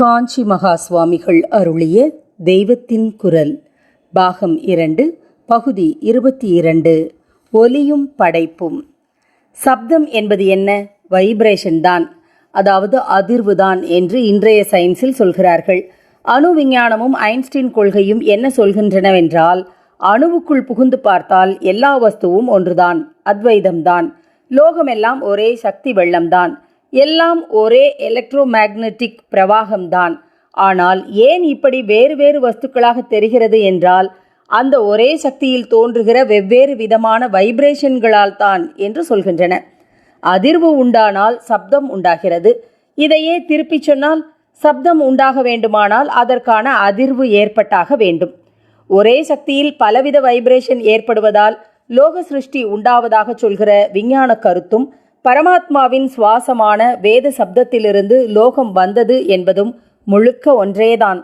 காஞ்சி மகா சுவாமிகள் அருளிய தெய்வத்தின் குரல். பாகம் இரண்டு பகுதி இருபத்தி இரண்டு. ஒலியும் படைப்பும். சப்தம் என்பது என்ன? வைப்ரேஷன் தான். அதாவது அதிர்வு தான் என்று இன்றைய சயின்ஸில் சொல்கிறார்கள். அணு விஞ்ஞானமும் ஐன்ஸ்டீன் கொள்கையும் என்ன சொல்கின்றனவென்றால் அணுவுக்குள் புகுந்து பார்த்தால் எல்லா வஸ்துவும் ஒன்றுதான் அத்வைதம்தான் லோகமெல்லாம் ஒரே சக்தி வெள்ளம்தான் எல்லாம் ஒரே எலக்ட்ரோ மேக்னெட்டிக் பிரவாகம்தான். ஆனால் ஏன் இப்படி வேறு வேறு வஸ்துக்களாக தெரிகிறது என்றால் அந்த ஒரே சக்தியில் தோன்றுகிற வெவ்வேறு விதமான வைப்ரேஷன்களால் தான் என்று சொல்கின்றன. அதிர்வு உண்டானால் சப்தம் உண்டாகிறது. இதையே திருப்பிச் சொன்னால் சப்தம் உண்டாக வேண்டுமானால் அதற்கான அதிர்வு ஏற்பட்டாக வேண்டும். ஒரே சக்தியில் பலவித வைப்ரேஷன் ஏற்படுவதால் லோக சிருஷ்டி உண்டாவதாக சொல்கிற விஞ்ஞான கருத்தும் பரமாத்மாவின் சுவாசமான வேத சப்தத்திலிருந்து லோகம் வந்தது என்பதும் முழுக்க ஒன்றேதான்.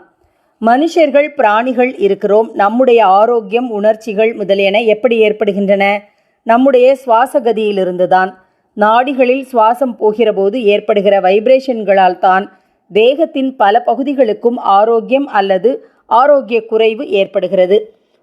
மனுஷர்கள் பிராணிகள் இருக்கிறோம். நம்முடைய ஆரோக்கியம் உணர்ச்சிகள் முதலியன எப்படி ஏற்படுகின்றன? நம்முடைய சுவாசகதியிலிருந்துதான். நாடிகளில் சுவாசம் போகிறபோது ஏற்படுகிற வைப்ரேஷன்களால் தான் தேகத்தின் பல பகுதிகளுக்கும் ஆரோக்கியம் அல்லது ஆரோக்கிய குறைவு ஏற்படுகிறது.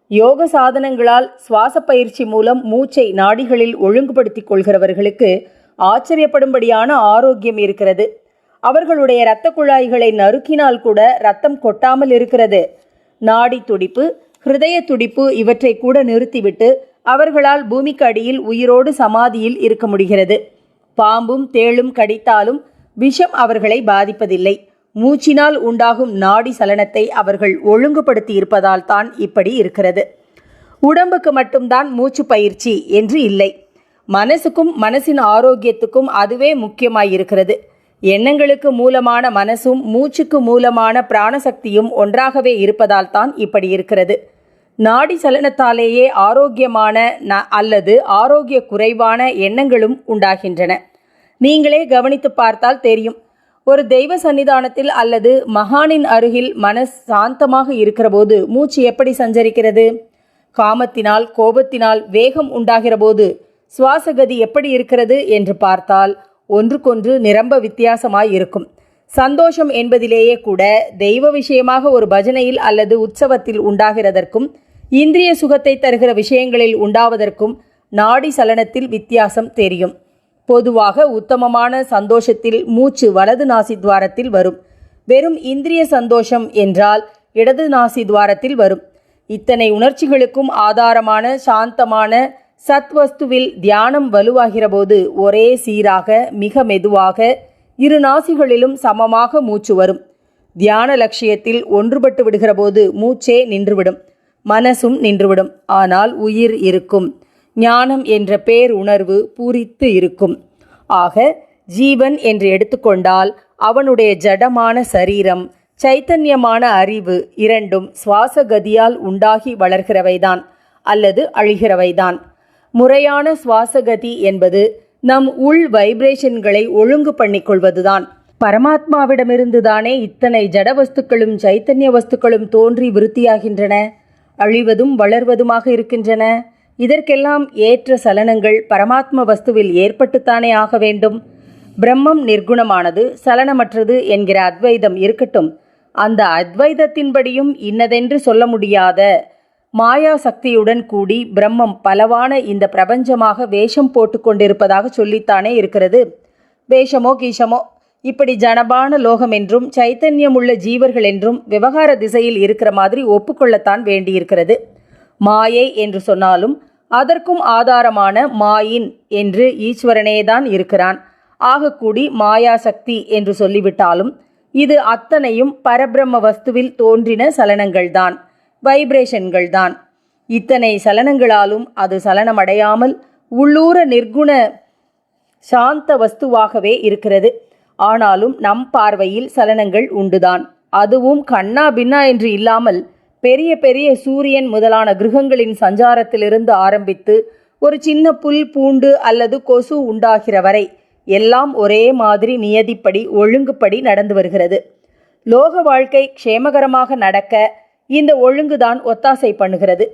யோக சாதனங்களால் சுவாச பயிற்சி மூலம் மூச்சை நாடிகளில் ஒழுங்குபடுத்திக் கொள்கிறவர்களுக்கு ஆச்சரியப்படும்படியான ஆரோக்கியம் இருக்கிறது. அவர்களுடைய இரத்த குழாய்களை நறுக்கினால் கூட ரத்தம் கொட்டாமல் இருக்கிறது. நாடி துடிப்பு ஹிருதய துடிப்பு இவற்றை கூட நிறுத்திவிட்டு அவர்களால் பூமிக்கு அடியில் உயிரோடு சமாதியில் இருக்க முடிகிறது. பாம்பும் தேளும் கடித்தாலும் விஷம் அவர்களை பாதிப்பதில்லை. மூச்சினால் உண்டாகும் நாடி சலனத்தை அவர்கள் ஒழுங்குபடுத்தி இருப்பதால் தான் இப்படி இருக்கிறது. உடம்புக்கு மட்டும்தான் மூச்சு பயிற்சி என்று இல்லை. மனசுக்கும் மனசின் ஆரோக்கியத்துக்கும் அதுவே முக்கியமாயிருக்கிறது. எண்ணங்களுக்கு மூலமான மனசும் மூச்சுக்கு மூலமான பிராணசக்தியும் ஒன்றாகவே இருப்பதால் தான் இப்படி இருக்கிறது. நாடி சலனத்தாலேயே ஆரோக்கியமான ந அல்லது ஆரோக்கிய குறைவான எண்ணங்களும் உண்டாகின்றன. நீங்களே கவனித்து பார்த்தால் தெரியும். ஒரு தெய்வ சன்னிதானத்தில் அல்லது மகானின் அருகில் மனஸ் சாந்தமாக இருக்கிறபோது மூச்சு எப்படி சஞ்சரிக்கிறது? காமத்தினால் கோபத்தினால் வேகம் உண்டாகிற போது சுவாசகதி எப்படி இருக்கிறது என்று பார்த்தால் ஒன்றுக்கொன்று நிரம்ப வித்தியாசமாய் இருக்கும். சந்தோஷம் என்பதிலேயே கூட தெய்வ விஷயமாக ஒரு பஜனையில் அல்லது உற்சவத்தில் உண்டாகிறதற்கும் இந்திரிய சுகத்தை தருகிற விஷயங்களில் உண்டாவதற்கும் நாடி சலனத்தில் வித்தியாசம் தெரியும். பொதுவாக உத்தமமான சந்தோஷத்தில் மூச்சு வலது நாசி துவாரத்தில் வரும். வெறும் இந்திரிய சந்தோஷம் என்றால் இடது நாசி துவாரத்தில் வரும். இத்தனை உணர்ச்சிகளுக்கும் ஆதாரமான சாந்தமான சத்வஸ்துவில் தியானம் வலுவாகிறபோது ஒரே சீராக மிக மெதுவாக இரு நாசிகளிலும் சமமாக மூச்சு வரும். தியான லட்சியத்தில் ஒன்றுபட்டு விடுகிறபோது மூச்சே நின்றுவிடும் மனசும் நின்றுவிடும். ஆனால் உயிர் இருக்கும். ஞானம் என்ற பேர் உணர்வு பூரித்து இருக்கும். ஆக ஜீவன் என்று எடுத்துக்கொண்டால் அவனுடைய ஜடமான சரீரம் சைத்தன்யமான அறிவு இரண்டும் சுவாசகதியால் உண்டாகி வளர்கிறவைதான் அல்லது அழிகிறவைதான். முறையான சுவாசகதி என்பது நம் உள் வைப்ரேஷன்களை ஒழுங்கு பண்ணிக்கொள்வதுதான். பரமாத்மாவிடமிருந்து தானே இத்தனை ஜட வஸ்துக்களும் சைத்தன்ய வஸ்துக்களும் தோன்றி விருத்தியாகின்றன? அழிவதும் வளர்வதுமாக இருக்கின்றன. இதற்கெல்லாம் ஏற்ற சலனங்கள் பரமாத்ம வஸ்துவில் ஏற்பட்டுத்தானே ஆக வேண்டும்? பிரம்மம் நிர்குணமானது சலனமற்றது என்கிற அத்வைதம் இருக்கட்டும். அந்த அத்வைதத்தின்படியும் இன்னதென்று சொல்ல முடியாத மாயா சக்தியுடன் கூடி பிரம்மம் பலவான இந்த பிரபஞ்சமாக வேஷம் போட்டு கொண்டிருப்பதாக சொல்லித்தானே இருக்கிறது. வேஷமோ கீஷமோ இப்படி ஜனபான லோகம் என்றும் சைத்தன்யமுள்ள ஜீவர்கள் என்றும் விவகார திசையில் இருக்கிற மாதிரி ஒப்புக்கொள்ளத்தான் வேண்டியிருக்கிறது. மாயை என்று சொன்னாலும் அதற்கும் ஆதாரமான மாயின் என்று ஈஸ்வரனே தான் இருக்கிறான். ஆகக்கூடி மாயா சக்தி என்று சொல்லிவிட்டாலும் இது அத்தனையும் பரபிரம்ம வஸ்துவில் தோன்றின சலனங்கள்தான். வைப்ரேஷன்கள் தான். இத்தனை சலனங்களாலும் அது சலனமடையாமல் உள்ளூர நிர்குண சாந்த வஸ்துவாகவே இருக்கிறது. ஆனாலும் நம் பார்வையில் சலனங்கள் உண்டுதான். அதுவும் கண்ணா பின்னா என்று இல்லாமல் பெரிய பெரிய சூரியன் முதலான கிரகங்களின் சஞ்சாரத்திலிருந்து ஆரம்பித்து ஒரு சின்ன புல் பூண்டு அல்லது கொசு உண்டாகிற வரை எல்லாம் ஒரே மாதிரி நியதிப்படி ஒழுங்குப்படி நடந்து வருகிறது. லோக வாழ்க்கை க்ஷேமகரமாக நடக்க இந்த ஒழுங்குதான் ஒத்தாசை பண்ணுகிறது.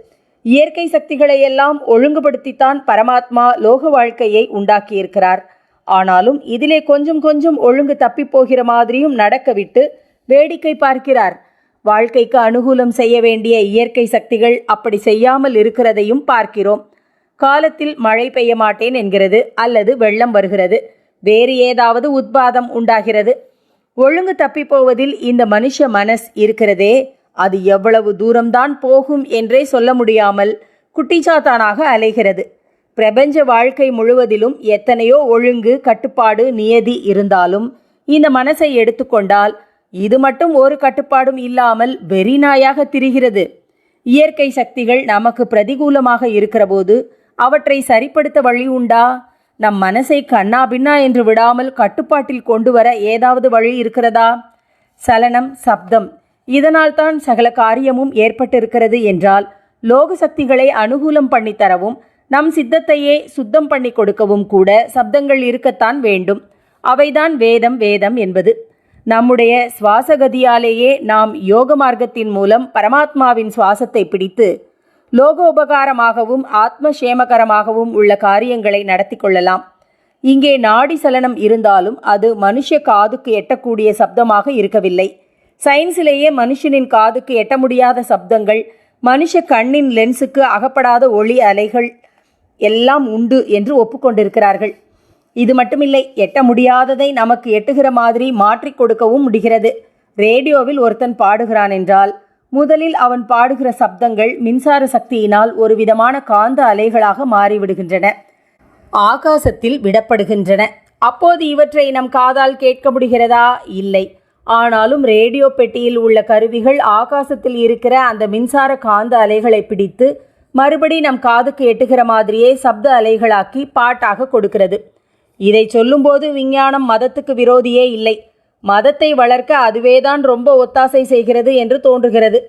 இயற்கை சக்திகளை எல்லாம் ஒழுங்குபடுத்தித்தான் பரமாத்மா லோக வாழ்க்கையை உண்டாக்கியிருக்கிறார். ஆனாலும் இதிலே கொஞ்சம் கொஞ்சம் ஒழுங்கு தப்பி போகிற மாதிரியும் நடக்க விட்டு வேடிக்கை பார்க்கிறார். வாழ்க்கைக்கு அனுகூலம் செய்ய வேண்டிய இயற்கை சக்திகள் அப்படி செய்யாமல் இருக்கிறதையும் பார்க்கிறோம். காலத்தில் மழை பெய்ய மாட்டேன் என்கிறது அல்லது வெள்ளம் வருகிறது. வேறு ஏதாவது உத்பாதம் உண்டாகிறது. ஒழுங்கு தப்பி போவதில் இந்த மனுஷ மனஸ் இருக்கிறதே. அது எவ்வளவு தூரம்தான் போகும் என்றே சொல்ல முடியாமல் குட்டிச்சாத்தானாக அலைகிறது. பிரபஞ்ச வாழ்க்கை முழுவதிலும் எத்தனையோ ஒழுங்கு கட்டுப்பாடு நியதி இருந்தாலும் இந்த மனசை எடுத்துக்கொண்டால் இது மட்டும் ஒரு கட்டுப்பாடும் இல்லாமல் வெறிநாயாக திரிகிறது. இயற்கை சக்திகள் நமக்கு பிரதிகூலமாக இருக்கிறபோது அவற்றை சரிப்படுத்த வழி உண்டா? நம் மனசை கண்ணா பின்னா என்று விடாமல் கட்டுப்பாட்டில் கொண்டு வர ஏதாவது வழி இருக்கிறதா? சலனம் சப்தம் இதனால்தான் சகல காரியமும் ஏற்பட்டிருக்கிறது என்றால் லோக சக்திகளை அனுகூலம் பண்ணித் தரவும் நம் சித்தத்தையே சுத்தம் பண்ணி கொடுக்கவும் கூட சப்தங்கள் இருக்கத்தான் வேண்டும். அவைதான் வேதம் வேதம் என்பது. நம்முடைய சுவாசகதியாலேயே நாம் யோக மார்க்கத்தின் மூலம் பரமாத்மாவின் சுவாசத்தை பிடித்து லோகோபகாரமாகவும் ஆத்மசேமகரமாகவும் உள்ள காரியங்களை நடத்தி கொள்ளலாம். இங்கே நாடி சலனம் இருந்தாலும் அது மனுஷ காதுக்கு எட்டக்கூடிய சப்தமாக இருக்கவில்லை. சயின்ஸிலேயே மனுஷனின் காதுக்கு எட்ட முடியாத சப்தங்கள் மனுஷ கண்ணின் லென்ஸுக்கு அகப்படாத ஒளி அலைகள் எல்லாம் உண்டு என்று ஒப்புக்கொண்டிருக்கிறார்கள். இது மட்டுமில்லை எட்ட முடியாததை நமக்கு எட்டுகிற மாதிரி மாற்றிக் கொடுக்கவும் முடிகிறது. ரேடியோவில் ஒருத்தன் பாடுகிறான் என்றால் முதலில் அவன் பாடுகிற சப்தங்கள் மின்சார சக்தியினால் ஒரு விதமான காந்த அலைகளாக மாறிவிடுகின்றன. ஆகாசத்தில் விடப்படுகின்றன. அப்போது இவற்றை நம் காதால் கேட்க முடிகிறதா? இல்லை. ஆனாலும் ரேடியோ பெட்டியில் உள்ள கருவிகள் ஆகாசத்தில் இருக்கிற அந்த மின்சார காந்த அலைகளை பிடித்து மறுபடி நம் காதுக்கு எட்டுகிற மாதிரியே சப்த அலைகளாக்கி பாட்டாக கொடுக்கிறது. இதை சொல்லும்போது விஞ்ஞானம் மதத்துக்கு விரோதியே இல்லை. மதத்தை வளர்க்க அதுவேதான் ரொம்ப ஒத்தாசை செய்கிறது என்று தோன்றுகிறது.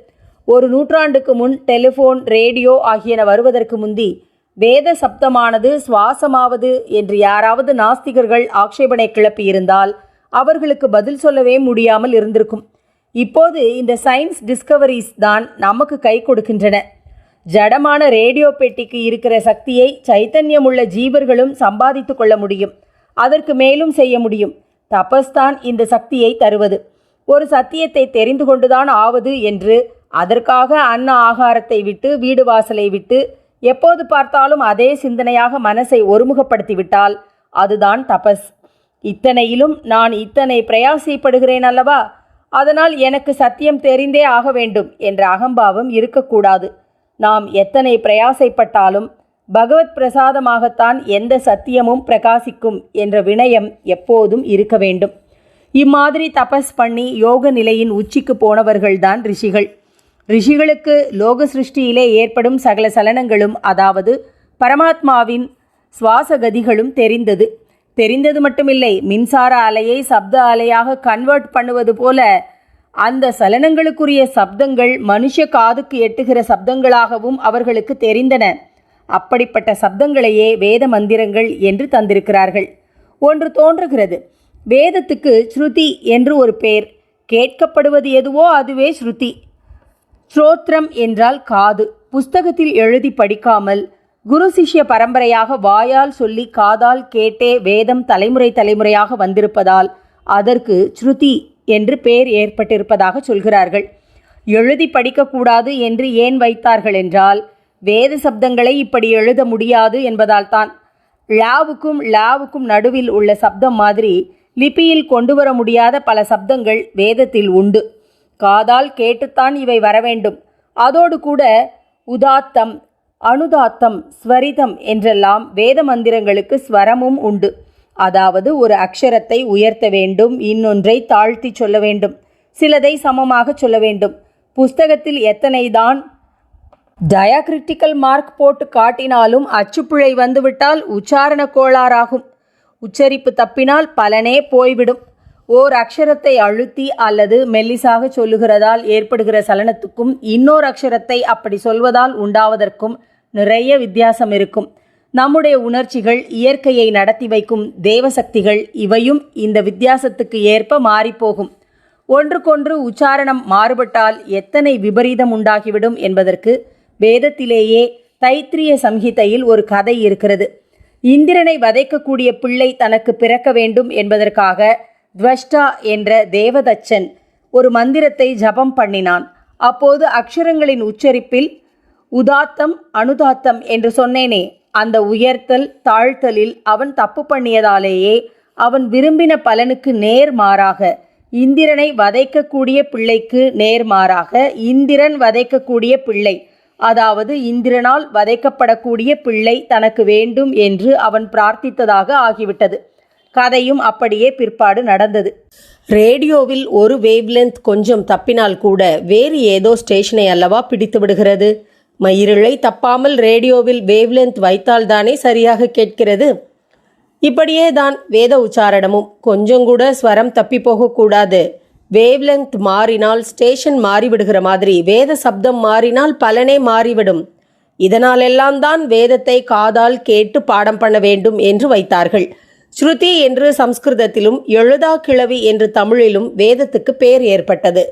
ஒரு நூற்றாண்டுக்கு முன் டெலிஃபோன் ரேடியோ ஆகியன வருவதற்கு முந்தி வேத சப்தமானது சுவாசமாவது என்று யாராவது நாஸ்திகர்கள் ஆக்ஷேபனை கிளப்பியிருந்தால் அவர்களுக்கு பதில் சொல்லவே முடியாமல் இருந்திருக்கும். இப்போது இந்த சயின்ஸ் டிஸ்கவரிஸ் தான் நமக்கு கை கொடுக்கின்றன. ஜடமான ரேடியோ பெட்டிக்கு இருக்கிற சக்தியை சைத்தன்யமுள்ள ஜீவர்களும் சம்பாதித்து கொள்ள முடியும். அதற்கு மேலும் செய்ய முடியும். தபஸ்தான் இந்த சக்தியை தருவது. ஒரு சத்தியத்தை தெரிந்து கொண்டுதான் ஆவது என்று அதற்காக அன்ன ஆகாரத்தை விட்டு வீடு வாசலை விட்டு எப்போது பார்த்தாலும் அதே சிந்தனையாக மனசை ஒருமுகப்படுத்திவிட்டால் அதுதான் தபஸ். இத்தனையிலும் நான் இத்தனை பிரயாசைப்படுகிறேன் அல்லவா? அதனால் எனக்கு சத்தியம் தெரிந்தே ஆக வேண்டும் என்ற அகம்பாவம் இருக்கக்கூடாது. நாம் எத்தனை பிரயாசைப்பட்டாலும் பகவத் பிரசாதமாகத்தான் எந்த சத்தியமும் பிரகாசிக்கும் என்ற வினயம் எப்போதும் இருக்க வேண்டும். இம்மாதிரி தபஸ் பண்ணி யோக நிலையின் உச்சிக்கு போனவர்கள்தான் ரிஷிகள். ரிஷிகளுக்கு லோக சிருஷ்டியிலே ஏற்படும் சகல சலனங்களும் அதாவது பரமாத்மாவின் சுவாசகதிகளும் தெரிந்தது. தெரிந்தது மட்டுமில்லை மின்சார அலையை சப்த அலையாக கன்வெர்ட் பண்ணுவது போல அந்த சலனங்களுக்குரிய சப்தங்கள் மனுஷ காதுக்கு எட்டுகிற சப்தங்களாகவும் அவர்களுக்கு தெரிந்தன. அப்படிப்பட்ட சப்தங்களையே வேத மந்திரங்கள் என்று தந்திருக்கிறார்கள். ஒன்று தோன்றுகிறது. வேதத்துக்கு ஸ்ருதி என்று ஒரு பேர். கேட்கப்படுவது எதுவோ அதுவே ஸ்ருதி. ஸ்ரோத்ரம் என்றால் காது. புஸ்தகத்தில் எழுதி படிக்காமல் குரு சிஷ்ய பரம்பரையாக வாயால் சொல்லி காதால் கேட்டே வேதம் தலைமுறை தலைமுறையாக வந்திருப்பதால் அதற்கு ஸ்ருதி என்று பெயர் ஏற்பட்டிருப்பதாக சொல்கிறார்கள். எழுதி படிக்கக்கூடாது என்று ஏன் வைத்தார்கள் என்றால் வேத சப்தங்களை இப்படி எழுத முடியாது என்பதால் தான். லாவுக்கும் லாவுக்கும் நடுவில் உள்ள சப்தம் மாதிரி லிபியில் கொண்டு வர முடியாத பல சப்தங்கள் வேதத்தில் உண்டு. காதால் கேட்டுத்தான் இவை வரவேண்டும். அதோடு கூட உதாத்தம் அனுதாத்தம் ஸ்வரிதம் என்றெல்லாம் வேத மந்திரங்களுக்கு ஸ்வரமும் உண்டு. அதாவது ஒரு அக்ஷரத்தை உயர்த்த வேண்டும் இன்னொன்றை தாழ்த்தி சொல்ல வேண்டும் சிலதை சமமாக சொல்ல வேண்டும். புஸ்தகத்தில் எத்தனை தான் டயாகிரிட்டிக்கல் மார்க் போட்டு காட்டினாலும் அச்சுப்பிழை வந்துவிட்டால் உச்சாரண கோளாறாகும். உச்சரிப்பு தப்பினால் பலனே போய்விடும். ஓர் அக்ஷரத்தை அழுத்தி அல்லது மெல்லிசாக சொல்லுகிறதால் ஏற்படுகிற சலனத்துக்கும் இன்னொரு அக்ஷரத்தை அப்படி சொல்வதால் உண்டாவதற்கும் நிறைய வித்தியாசம் இருக்கும். நம்முடைய உணர்ச்சிகள் இயற்கையை நடத்தி வைக்கும் தேவசக்திகள் இவையும் இந்த வித்தியாசத்துக்கு ஏற்ப மாறிப்போகும் ஒன்றுக்கொன்று உச்சாரணம் மாறுபட்டால் எத்தனை விபரீதம் உண்டாகிவிடும் என்பதற்கு வேதத்திலேயே தைத்திரிய சம்ஹிதையில் ஒரு கதை இருக்கிறது. இந்திரனை வதைக்கக்கூடிய பிள்ளை தனக்கு பிறக்க வேண்டும் என்பதற்காக துவஷ்டா என்ற தேவதச்சன் ஒரு மந்திரத்தை ஜபம் பண்ணினான். அப்போது அக்ஷரங்களின் உச்சரிப்பில் உதாத்தம் அனுதாத்தம் என்று சொன்னேனே அந்த உயர்த்தல் தாழ்த்தலில் அவன் தப்பு பண்ணியதாலேயே அவன் விரும்பின பலனுக்கு நேர்மாறாக இந்திரனை வதைக்கக்கூடிய பிள்ளைக்கு நேர்மாறாக இந்திரன் வதைக்கக்கூடிய பிள்ளை அதாவது இந்திரனால் வதைக்கப்படக்கூடிய பிள்ளை தனக்கு வேண்டும் என்று அவன் பிரார்த்தித்ததாக ஆகிவிட்டது. கதையும் அப்படியே பிற்பாடு நடந்தது. ரேடியோவில் ஒரு வேவ்லென்த் கொஞ்சம் தப்பினால் கூட வேறு ஏதோ ஸ்டேஷனை அல்லவா பிடித்து விடுகிறது? மயிருளை தப்பாமல் ரேடியோவில் வேவ்லென்த் வைத்தால்தானே சரியாக கேட்கிறது? இப்படியே தான் வேத உச்சாரணமும். கொஞ்சம் கூட ஸ்வரம் தப்பி போகக்கூடாது. வேவ்லென்த் மாறினால் ஸ்டேஷன் மாறிவிடுகிற மாதிரி வேத சப்தம் மாறினால் பலனே மாறிவிடும். இதனாலெல்லாம் தான் வேதத்தை காதால் கேட்டு பாடம் பண்ண வேண்டும் என்று வைத்தார்கள். ஸ்ருதி என்று சம்ஸ்கிருதத்திலும் எழுதா கிழவி என்று தமிழிலும் வேதத்துக்கு பெயர் ஏற்பட்டது.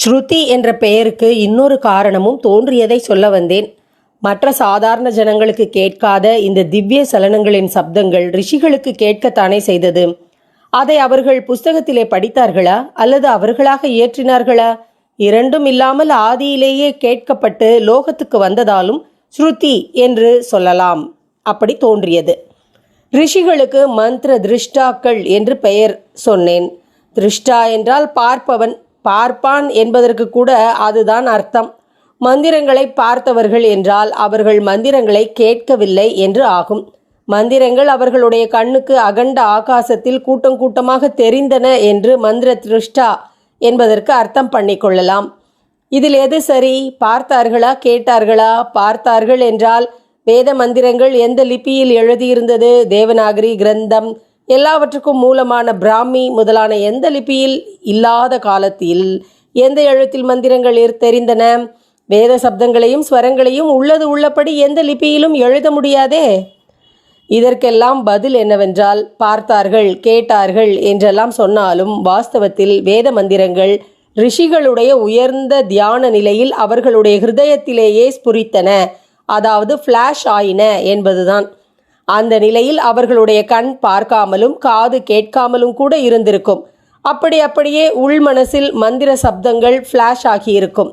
ஸ்ருதி என்ற பெயருக்கு இன்னொரு காரணமும் தோன்றியதை சொல்ல வந்தேன். மற்ற சாதாரண ஜனங்களுக்கு கேட்காத இந்த திவ்ய சலனங்களின் சப்தங்கள் ரிஷிகளுக்கு கேட்கத்தானே செய்தது. அதை அவர்கள் புஸ்தகத்திலே படித்தார்களா? அல்லது அவர்களாக இயற்றினார்களா? இரண்டும் இல்லாமல் ஆதியிலேயே கேட்கப்பட்டு லோகத்துக்கு வந்ததாலும் ஸ்ருதி என்று சொல்லலாம். அப்படி தோன்றியது. ரிஷிகளுக்கு மந்திர திருஷ்டாக்கள் என்று பெயர் சொன்னேன். திருஷ்டா என்றால் பார்ப்பவன் பார்ப்பான் என்பதற்கு கூட அதுதான் அர்த்தம். மந்திரங்களை பார்த்தவர்கள் என்றால் அவர்கள் மந்திரங்களை கேட்கவில்லை என்று ஆகும். மந்திரங்கள் அவர்களுடைய கண்ணுக்கு அகண்ட ஆகாசத்தில் கூட்டம் கூட்டமாக தெரிந்தன என்று மந்திர திருஷ்டா என்பதற்கு அர்த்தம் பண்ணிக்கொள்ளலாம் இதில் எது சரி? பார்த்தார்களா? கேட்டார்களா? பார்த்தார்கள் என்றால் வேத மந்திரங்கள் எந்த லிபியில் எழுதியிருந்தது? தேவநாகரி கிரந்தம் எல்லாவற்றுக்கும் மூலமான பிராமி முதலான எந்த லிபியில் இல்லாத காலத்தில் எந்த எழுத்தில் மந்திரங்கள் தெரிந்தன? வேத சப்தங்களையும் ஸ்வரங்களையும் உள்ளது உள்ளபடி எந்த லிபியிலும் எழுத முடியாதே? இதற்கெல்லாம் பதில் என்னவென்றால் பார்த்தார்கள் கேட்டார்கள் என்றெல்லாம் சொன்னாலும் வாஸ்தவத்தில் வேத மந்திரங்கள் ரிஷிகளுடைய உயர்ந்த தியான நிலையில் அவர்களுடைய ஹிருதயத்திலேயே ஸ்புரித்தன. அதாவது ஃப்ளாஷ் ஆயின என்பதுதான். அந்த நிலையில் அவர்களுடைய கண் பார்க்காமலும் காது கேட்காமலும் கூட இருந்திருக்கும். அப்படி அப்படியே உள் மனசில் மந்திர சப்தங்கள் ஃப்ளாஷ் ஆகியிருக்கும்.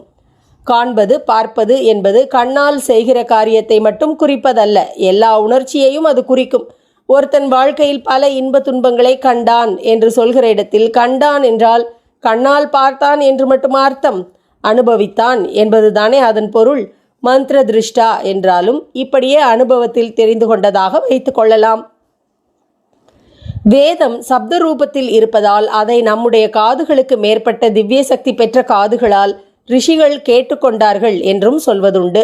காண்பது பார்ப்பது என்பது கண்ணால் செய்கிற காரியத்தை மட்டும் குறிப்பதல்ல. எல்லா உணர்ச்சியையும் அது குறிக்கும். ஒருத்தன் வாழ்க்கையில் பல இன்ப துன்பங்களை கண்டான் என்று சொல்கிற இடத்தில் கண்டான் என்றால் கண்ணால் பார்த்தான் என்று மட்டும் அர்த்தம். அனுபவித்தான் என்பதுதானே அதன் பொருள். மந்திர திருஷ்டா என்றாலும் இப்படியே அனுபவத்தில் தெரிந்து கொண்டதாக வைத்துக் கொள்ளலாம். வேதம் சப்த ரூபத்தில் இருப்பதால் அதை நம்முடைய காதுகளுக்கு மேற்பட்ட திவ்ய சக்தி பெற்ற காதுகளால் ரிஷிகள் கேட்டுக்கொண்டார்கள் என்றும் சொல்வதுண்டு.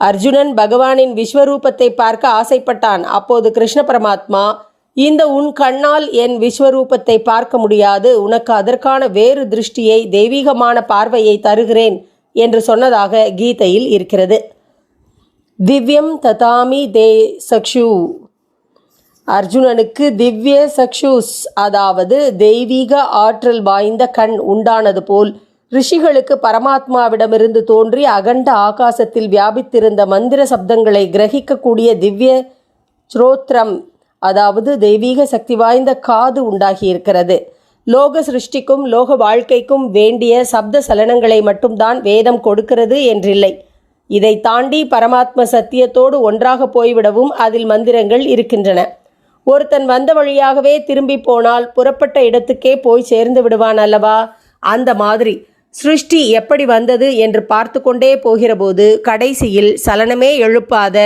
அர்ஜுனன் பகவானின் விஸ்வரூபத்தை பார்க்க ஆசைப்பட்டான். அப்போது கிருஷ்ண பரமாத்மா இந்த உன் கண்ணால் என் விஸ்வரூபத்தை பார்க்க முடியாது. உனக்கு அதற்கான வேறு திருஷ்டியை தெய்வீகமான பார்வையை தருகிறேன். என்று சொன்னதாக கீதையில் இருக்கிறது. திவ்யம் ததாமி தே சக்ஷு. அர்ஜுனனுக்கு திவ்ய சக்ஷுஸ் அதாவது தெய்வீக ஆற்றல் வாய்ந்த கண் உண்டானது போல் ரிஷிகளுக்கு பரமாத்மாவிடமிருந்து தோன்றி அகண்ட ஆகாசத்தில் வியாபித்திருந்த மந்திர சப்தங்களை கிரகிக்கக்கூடிய திவ்ய ஸ்ரோத்ரம் அதாவது தெய்வீக சக்தி வாய்ந்த காது உண்டாகியிருக்கிறது. லோக சிருஷ்டிக்கும் லோக வாழ்க்கைக்கும் வேண்டிய சப்த சலனங்களை மட்டும்தான் வேதம் கொடுக்கிறது என்றில்லை. இதை தாண்டி பரமாத்ம சத்தியத்தோடு ஒன்றாக போய்விடவும் அதில் மந்திரங்கள் இருக்கின்றன. ஒருத்தன் வந்த வழியாகவே திரும்பி போனால் புறப்பட்ட இடத்துக்கே போய் சேர்ந்து விடுவான் அல்லவா? அந்த மாதிரி. சிருஷ்டி எப்படி வந்தது என்று பார்த்து கொண்டே போகிறபோது கடைசியில் சலனமே எழுப்பாத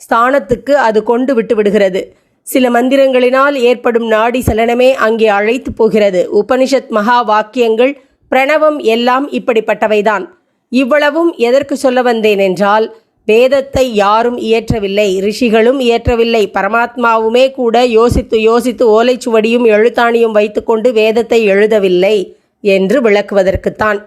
ஸ்தானத்துக்கு அது கொண்டு விட்டு விடுகிறது. சில மந்திரங்களினால் ஏற்படும் நாடி சலனமே அங்கே அழைத்து போகிறது. உபனிஷத் மகா வாக்கியங்கள் பிரணவம் எல்லாம் இப்படிப்பட்டவைதான். இவ்வளவும் எதற்கு சொல்ல வந்தேன் என்றால் வேதத்தை யாரும் இயற்றவில்லை ரிஷிகளும் இயற்றவில்லை பரமாத்மாவுமே கூட யோசித்து யோசித்து ஓலைச்சுவடியும் எழுத்தாணியும் வைத்துக்கொண்டு வேதத்தை எழுதவில்லை என்று விளக்குவதற்குத்தான்.